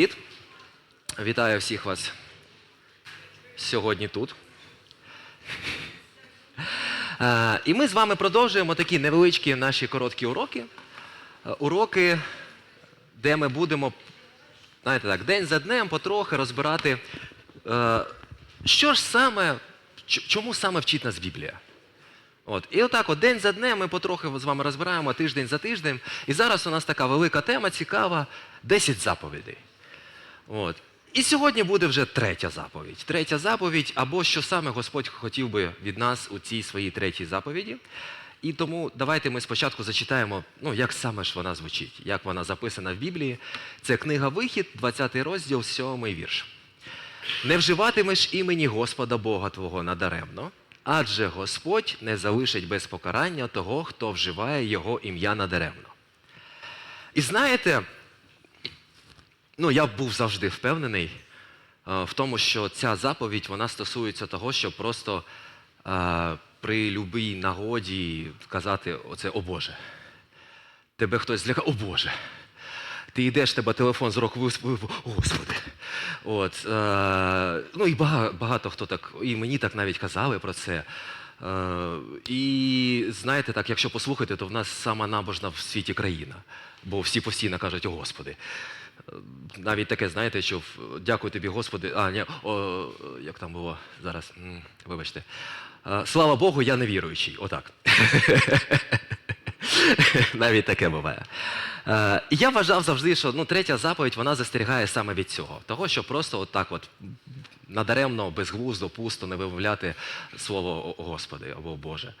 Привіт! Вітаю всіх вас сьогодні тут. Е, І ми з вами продовжуємо такі невеличкі наші короткі уроки. Е, Уроки, де ми будемо, знаєте так, день за днем потрохи розбирати, е, що ж саме, чому саме вчить нас Біблія. От. І отак, от день за днем ми потрохи з вами розбираємо тиждень за тижнем. І зараз у нас така велика тема, цікава 10 заповідей. От. І сьогодні буде вже третя заповідь. Третя заповідь, або що саме Господь хотів би від нас у цій своїй третій заповіді. І тому давайте ми спочатку зачитаємо, ну, як саме ж вона звучить, як вона записана в Біблії. Це книга Вихід, 20 розділ, 7 вірш. Не вживатимеш імені Господа Бога Твого надаремно, адже Господь не залишить без покарання того, хто вживає Його ім'я надаремно. І знаєте, ну я був завжди впевнений е, в тому, що ця заповідь вона стосується того, щоб просто е, при любій нагоді казати оце о Боже. Тебе хтось злякав, о Боже. Ти йдеш, тебе телефон з рук висвоїв, Господи. От, е, ну і багато, багато хто так, і мені так навіть казали про це. Е, і знаєте, так, якщо послухати, то в нас сама набожна в світі країна, бо всі постійно кажуть, о Господи. Е, Навіть таке, знаєте, що дякую тобі, Господи. А, ні, о, як там було зараз, вибачте. Е, Слава Богу, я не віруючий. Отак. Навіть таке буває. Е, я вважав завжди, що ну, третя заповідь вона застерігає саме від цього. Того, що просто от так от надаремно, безглуздо, пусто не вимовляти слово Господи або Боже.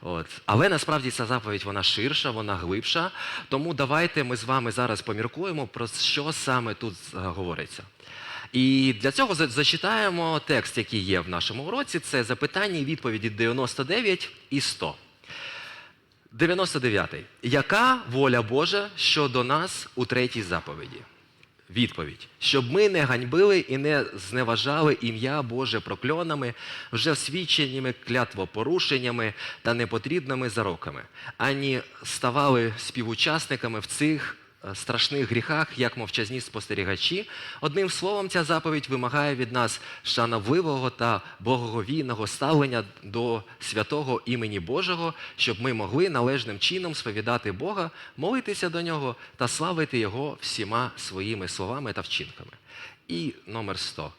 От. Але насправді ця заповідь вона ширша, вона глибша. Тому давайте ми з вами зараз поміркуємо, про що саме тут е, говориться. І для цього зачитаємо текст, який є в нашому уроці. Це запитання і відповіді 99 і 100. 99. Яка воля Божа щодо нас у третій заповіді? Відповідь. Щоб ми не ганьбили і не зневажали ім'я Боже прокльонами, вже свідченнями клятвопорушеннями та непотрібними зароками, ані ставали співучасниками в цих страшних гріхах, як мовчазні спостерігачі. Одним словом, ця заповідь вимагає від нас шановливого та боговійного ставлення до святого імені Божого, щоб ми могли належним чином сповідати Бога, молитися до нього та славити Його всіма своїми словами та вчинками. І номер 100.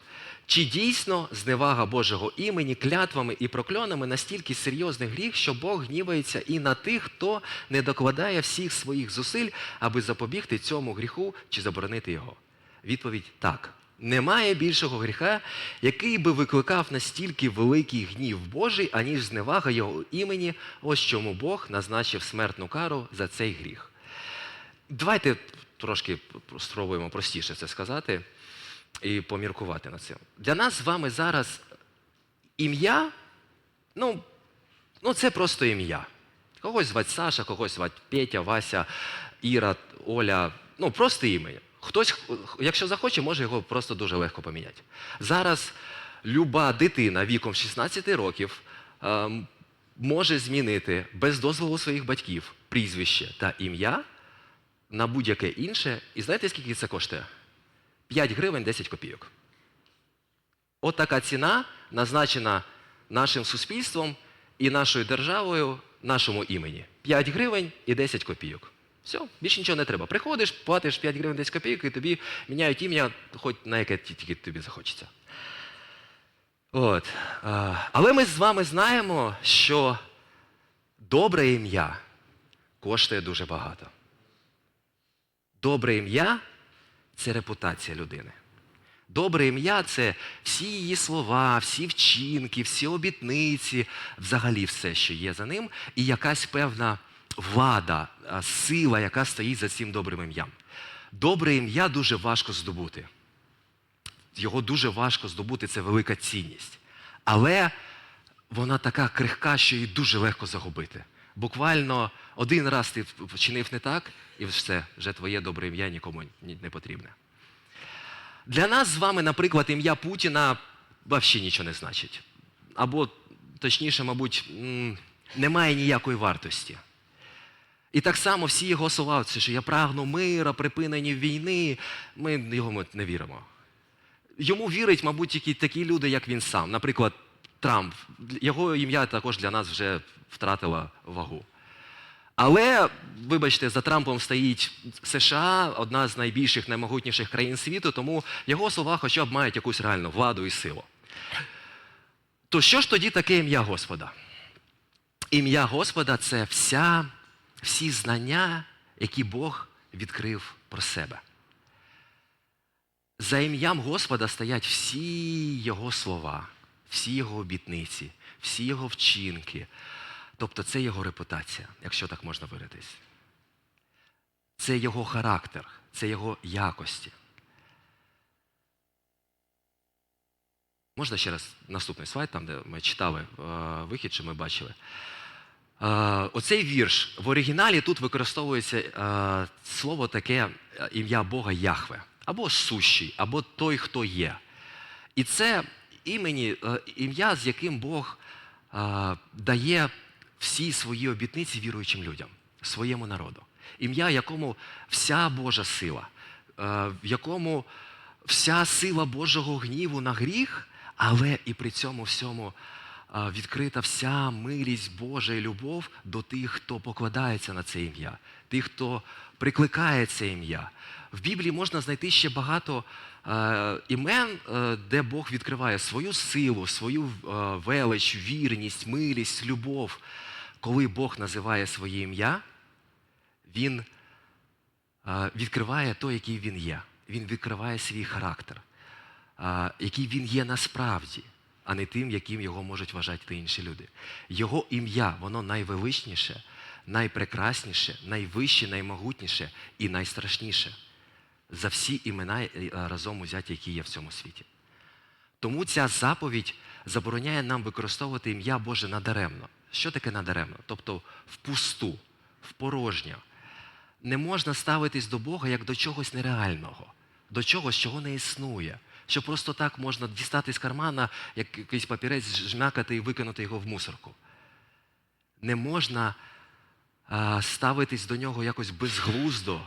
Чи дійсно зневага Божого імені, клятвами і прокльонами настільки серйозний гріх, що Бог гнівається і на тих, хто не докладає всіх своїх зусиль, аби запобігти цьому гріху чи заборонити його? Відповідь так. Немає більшого гріха, який би викликав настільки великий гнів Божий, аніж зневага його імені, ось чому Бог назначив смертну кару за цей гріх. Давайте трошки спробуємо простіше це сказати і поміркувати над цим. Для нас з вами зараз ім'я, ну, ну це просто ім'я. Когось звати Саша, когось звати Петя, Вася, Іра, Оля. Ну, просто ім'я. Хтось, якщо захоче, може його просто дуже легко поміняти. Зараз люба дитина віком 16 років ем, може змінити без дозволу своїх батьків прізвище та ім'я на будь-яке інше. І знаєте, скільки це коштує? 5 гривень 10 копійок. От така ціна назначена нашим суспільством і нашою державою нашому імені. 5 гривень і 10 копійок. Все, більше нічого не треба. Приходиш, платиш 5 гривень 10 копійок, і тобі міняють ім'я, хоч на яке тільки тобі захочеться. От. Але ми з вами знаємо, що добре ім'я коштує дуже багато. Добре ім'я це репутація людини. Добре ім'я це всі її слова, всі вчинки, всі обітниці, взагалі все, що є за ним, і якась певна влада, сила, яка стоїть за цим добрим ім'ям. Добре ім'я дуже важко здобути. Його дуже важко здобути, це велика цінність. Але вона така крихка, що її дуже легко загубити. Буквально один раз ти вчинив не так, і все, вже твоє добре ім'я нікому не потрібне. Для нас з вами, наприклад, ім'я Путіна взагалі нічого не значить. Або, точніше, мабуть, немає ніякої вартості. І так само всі його слова, що я прагну мира, припинення війни, ми йому не віримо. Йому вірить, мабуть, тільки такі люди, як він сам. Наприклад, Трамп. Його ім'я також для нас вже втратило вагу. Але, вибачте, за Трампом стоїть США, одна з найбільших, наймогутніших країн світу, тому його слова хоча б мають якусь реальну владу і силу. То що ж тоді таке ім'я Господа? Ім'я Господа це вся, всі знання, які Бог відкрив про себе. За ім'ям Господа стоять всі Його слова, всі Його обітниці, всі Його вчинки. Тобто це Його репутація, якщо так можна виразитись. Це Його характер, це Його якості. Можна ще раз наступний слайд, там, де ми читали е, вихід, що ми бачили. Е, оцей вірш в оригіналі тут використовується е, слово таке ім'я Бога Яхве, або сущий, або той, хто є. І це імені, е, ім'я, з яким Бог е, дає всі свої обітниці віруючим людям, своєму народу. Ім'я, якому вся Божа сила, е, в якому вся сила Божого гніву на гріх, але і при цьому всьому відкрита вся милість Божа і любов до тих, хто покладається на це ім'я, тих, хто прикликає це ім'я. В Біблії можна знайти ще багато е, імен, е, де Бог відкриває свою силу, свою е, велич, вірність, милість, любов. Коли Бог називає своє ім'я, Він відкриває то, який він є. Він відкриває свій характер, який він є насправді, а не тим, яким його можуть вважати інші люди. Його ім'я, воно найвеличніше, найпрекрасніше, найвище, наймогутніше і найстрашніше за всі імена е, разом узяті, які є в цьому світі. Тому ця заповідь забороняє нам використовувати ім'я Боже надаремно. Що таке надаремно? Тобто впусту, в порожнє. Не можна ставитись до Бога як до чогось нереального, до чогось, чого не існує. Що просто так можна дістати з кармана, як якийсь папірець, жмякати і викинути його в мусорку. Не можна а, ставитись до нього якось безглуздо.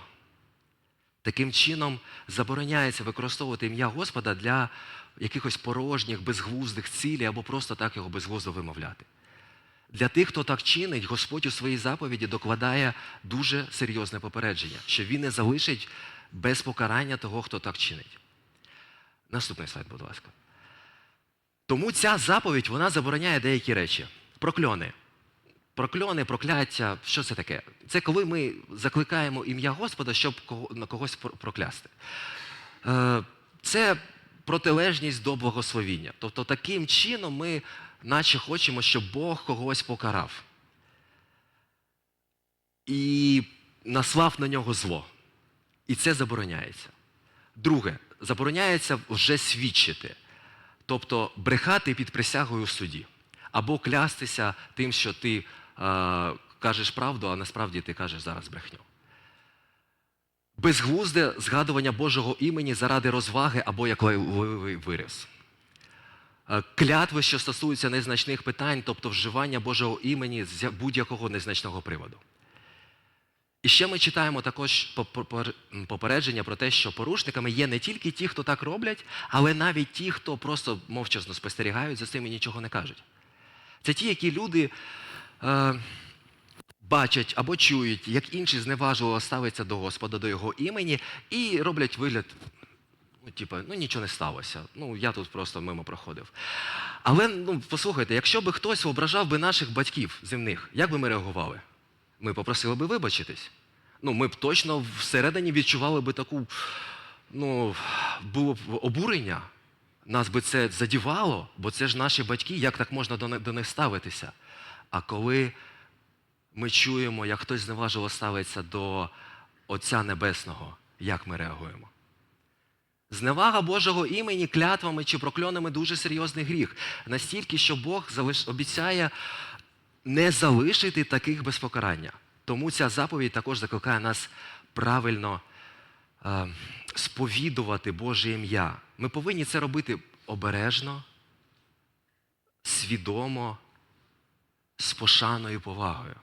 Таким чином забороняється використовувати ім'я Господа для якихось порожніх, безглуздих цілей або просто так його безглуздо вимовляти. Для тих, хто так чинить, Господь у своїй заповіді докладає дуже серйозне попередження, що він не залишить без покарання того, хто так чинить. Наступний слайд, будь ласка. Тому ця заповідь вона забороняє деякі речі. Прокльони. Прокльони, прокляття, що це таке? Це коли ми закликаємо ім'я Господа, щоб на когось проклясти. Е, Це протилежність до благословіння. Тобто таким чином ми наче хочемо, щоб Бог когось покарав. І наслав на нього зло. І це забороняється. Друге, забороняється вже свідчити, тобто брехати під присягою в суді, або клястися тим, що ти кажеш правду, а насправді ти кажеш зараз брехню. Безглузде згадування Божого імені заради розваги або як лайливий вираз. Е, Клятви, що стосуються незначних питань, тобто вживання Божого імені з будь-якого незначного приводу. І ще ми читаємо також попередження про те, що порушниками є не тільки ті, хто так роблять, але навіть ті, хто просто мовчазно спостерігають за цим і нічого не кажуть. Це ті, які люди е, бачать або чують, як інші зневажливо ставляться до Господа, до Його імені, і роблять вигляд, ну, типу, ну нічого не сталося. Ну, я тут просто мимо проходив. Але ну, послухайте, якщо би хтось ображав би наших батьків земних, як би ми реагували? Ми попросили би вибачитись. Ну, ми б точно всередині відчували би таку, ну, було б обурення. Нас би це задівало, бо це ж наші батьки, як так можна до них, ставитися. А коли ми чуємо, як хтось зневажливо ставиться до Отця Небесного, як ми реагуємо? Зневага Божого імені клятвами чи прокльонами дуже серйозний гріх. Настільки, що Бог обіцяє не залишити таких без покарання. Тому ця заповідь також закликає нас правильно е, сповідувати Боже ім'я. Ми повинні це робити обережно, свідомо, з пошаною і повагою.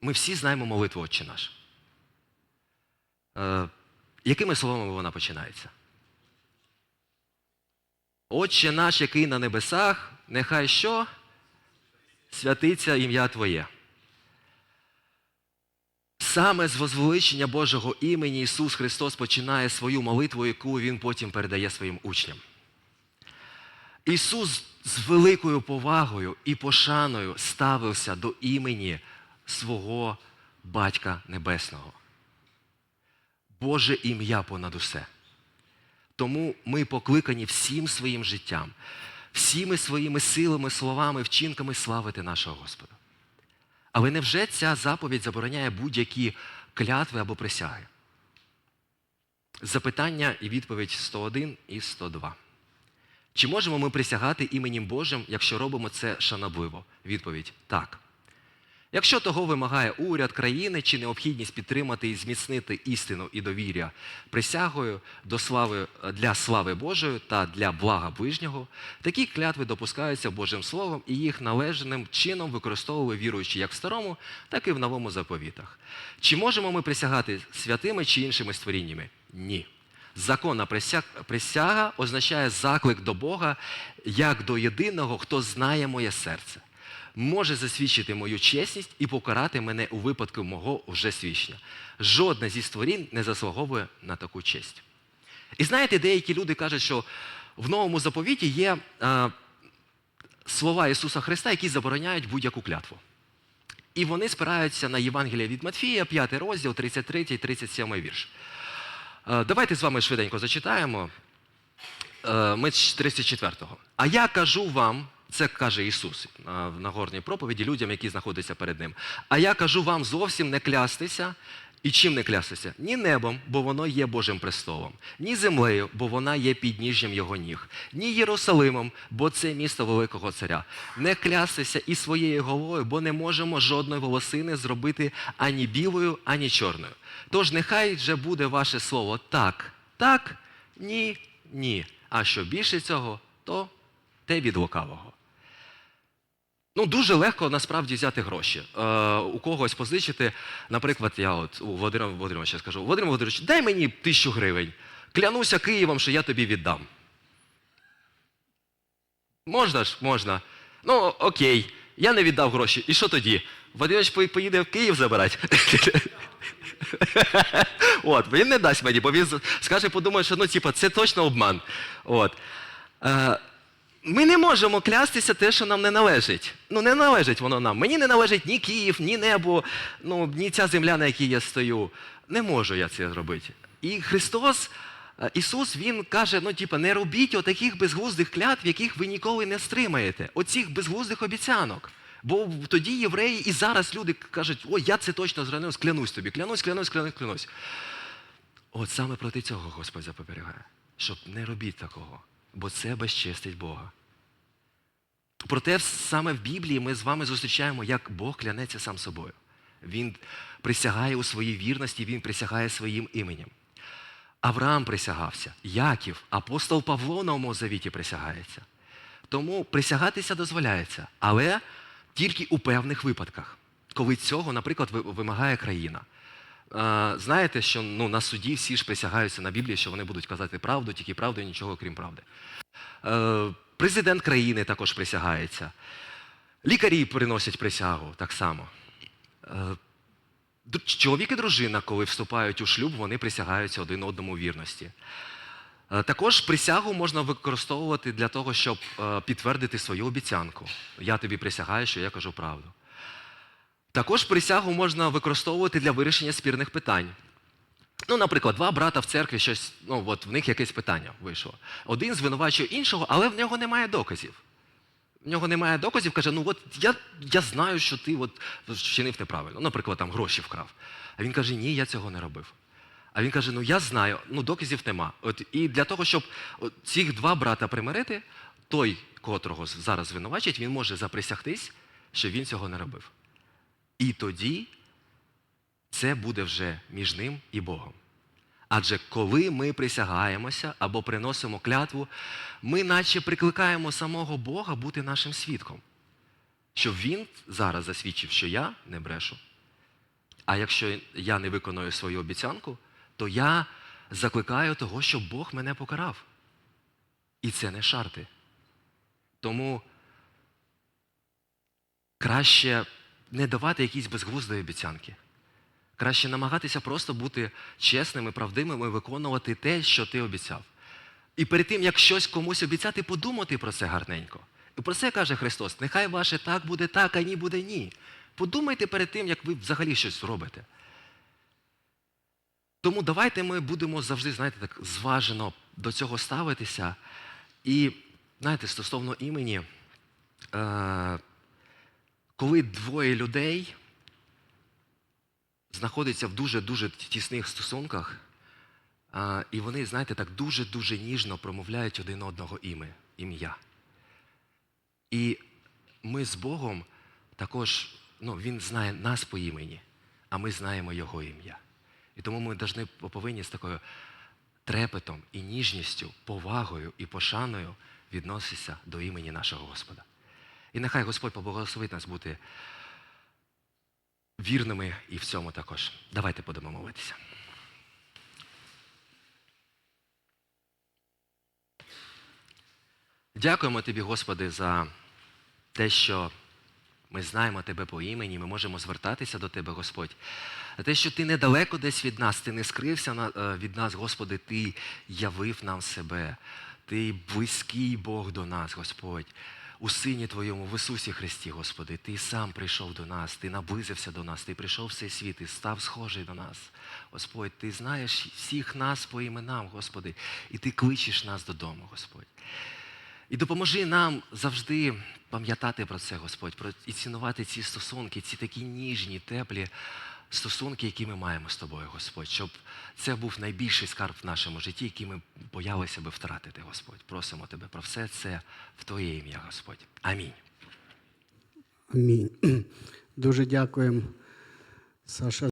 Ми всі знаємо молитву Отче наш. Е, якими словами вона починається? Отче наш, який на небесах, нехай що? Святиться ім'я Твоє. Саме з возвеличення Божого імені Ісус Христос починає свою молитву, яку Він потім передає своїм учням. Ісус з великою повагою і пошаною ставився до імені свого Батька Небесного. Боже ім'я понад усе. Тому ми покликані всім своїм життям, всіми своїми силами, словами, вчинками славити нашого Господа. Але невже ця заповідь забороняє будь-які клятви або присяги? Запитання і відповідь 101 і 102. Чи можемо ми присягати іменем Божим, якщо робимо це шанобливо? Відповідь так. Якщо того вимагає уряд країни чи необхідність підтримати і зміцнити істину і довір'я присягою до слави, для слави Божої та для блага ближнього, такі клятви допускаються Божим Словом і їх належним чином використовували віруючі як в старому, так і в новому заповітах. Чи можемо ми присягати святими чи іншими створіннями? Ні. Законна присяг- присяга означає заклик до Бога як до єдиного, хто знає моє серце може засвідчити мою чесність і покарати мене у випадку мого вже свідчення. Жодне зі створінь не заслуговує на таку честь. І знаєте, деякі люди кажуть, що в новому заповіті є е, слова Ісуса Христа, які забороняють будь-яку клятву. І вони спираються на Євангелія від Матфія, 5 розділ, 33 37 вірш. Е, давайте з вами швиденько зачитаємо. Е, Ми з 34-го. А я кажу вам, це каже Ісус е, в Нагорній проповіді людям, які знаходяться перед ним. А я кажу вам зовсім не клястися. І чим не клястися? Ні небом, бо воно є Божим престолом, ні землею, бо вона є підніжжям його ніг, ні Єрусалимом, бо це місто Великого Царя. Не клястися і своєю головою, бо не можемо жодної волосини зробити ані білою, ані чорною. Тож нехай же буде ваше слово так, так, ні, ні. А що більше цього, то те від лукавого. Ну, дуже легко насправді взяти гроші. Е, у когось позичити. Наприклад, я от у Володимира Володимировича скажу: Володимир Володимирович, дай мені тисячу гривень. Клянуся Києвом, що я тобі віддам. Можна ж, можна. Ну, окей, я не віддав гроші. І що тоді? Володимирович поїде в Київ забирати. От, він не дасть мені, бо він скаже, подумає, що ну, типа, це точно обман. От. Е, ми не можемо клястися те, що нам не належить. Ну, не належить воно нам. Мені не належить ні Київ, ні небо, ну, ні ця земля, на якій я стою. Не можу я це зробити. І Христос, е, Ісус, Він каже: ну, типа, не робіть отаких безглуздих клятв, яких ви ніколи не стримаєте. Оцих безглуздих обіцянок. Бо тоді євреї і зараз люди кажуть, ой, я це точно зранив, клянусь тобі, клянусь, клянусь, клянусь, клянусь. От саме проти цього Господь запоберігає, щоб не робіть такого, бо це безчестить Бога. Проте саме в Біблії ми з вами зустрічаємо, як Бог клянеться сам собою. Він присягає у своїй вірності, він присягає своїм іменем. Авраам присягався, Яків, апостол Павло на Новому завіті присягається. Тому присягатися дозволяється, але тільки у певних випадках, коли цього, наприклад, вимагає країна. Е, Знаєте, що ну, на суді всі ж присягаються на Біблії, що вони будуть казати правду, тільки правду і нічого крім правди. Президент країни також присягається. Лікарі приносять присягу так само. Е, Чоловік і дружина, коли вступають у шлюб, вони присягаються один одному вірності. Е, Також присягу можна використовувати для того, щоб е, підтвердити свою обіцянку. Я тобі присягаю, що я кажу правду. Також присягу можна використовувати для вирішення спірних питань. Ну, наприклад, два брата в церкві щось, ну от в них якесь питання вийшло. Один звинувачує іншого, але в нього немає доказів. В нього немає доказів, каже, ну от я, я знаю, що ти от вчинив неправильно. Наприклад, там гроші вкрав. А він каже, ні, я цього не робив. А він каже: ну я знаю, ну доказів нема. От і для того, щоб цих два брата примирити, той, котрого зараз звинувачить, він може заприсягтись, що він цього не робив. І тоді це буде вже між ним і Богом. Адже коли ми присягаємося або приносимо клятву, ми наче прикликаємо самого Бога бути нашим свідком, щоб він зараз засвідчив, що я не брешу. А якщо я не виконую свою обіцянку, то я закликаю того, щоб Бог мене покарав. І це не шарти. Тому краще не давати якісь безглуздої обіцянки. Краще намагатися просто бути чесними, правдивими, виконувати те, що ти обіцяв. І перед тим, як щось комусь обіцяти, подумати про це гарненько. І про це каже Христос: нехай ваше так буде так, а ні буде ні. Подумайте перед тим, як ви взагалі щось робите. Тому давайте ми будемо завжди, знаєте, так зважено до цього ставитися. І, знаєте, стосовно імені, е- коли двоє людей знаходяться в дуже-дуже тісних стосунках, і вони, знаєте, так дуже-дуже ніжно промовляють один одного іме, ім'я. І ми з Богом також, ну, Він знає нас по імені, а ми знаємо Його ім'я. І тому ми повинні з такою трепетом і ніжністю, повагою і пошаною відноситися до імені нашого Господа. І нехай Господь поблагословить нас бути вірними і в цьому також. Давайте будемо молитися. Дякуємо тобі, Господи, за те, що ми знаємо Тебе по імені, ми можемо звертатися до Тебе, Господь. За те, що Ти недалеко десь від нас, Ти не скрився е, від нас, Господи, Ти явив нам себе. Ти близький Бог до нас, Господь. У Сині Твоєму, в Ісусі Христі, Господи, Ти сам прийшов до нас, Ти наблизився до нас, Ти прийшов в цей світ і став схожий до нас. Господь, Ти знаєш всіх нас по іменам, Господи, і Ти кличеш нас додому, Господь. І допоможи нам завжди пам'ятати про це, Господь, і цінувати ці стосунки, ці такі ніжні, теплі стосунки, які ми маємо з тобою, Господь, щоб це був найбільший скарб в нашому житті, який ми боялися би втратити, Господь. Просимо тебе про все це в Твоє ім'я, Господь. Амінь. Амінь. Дуже дякуємо, Саша.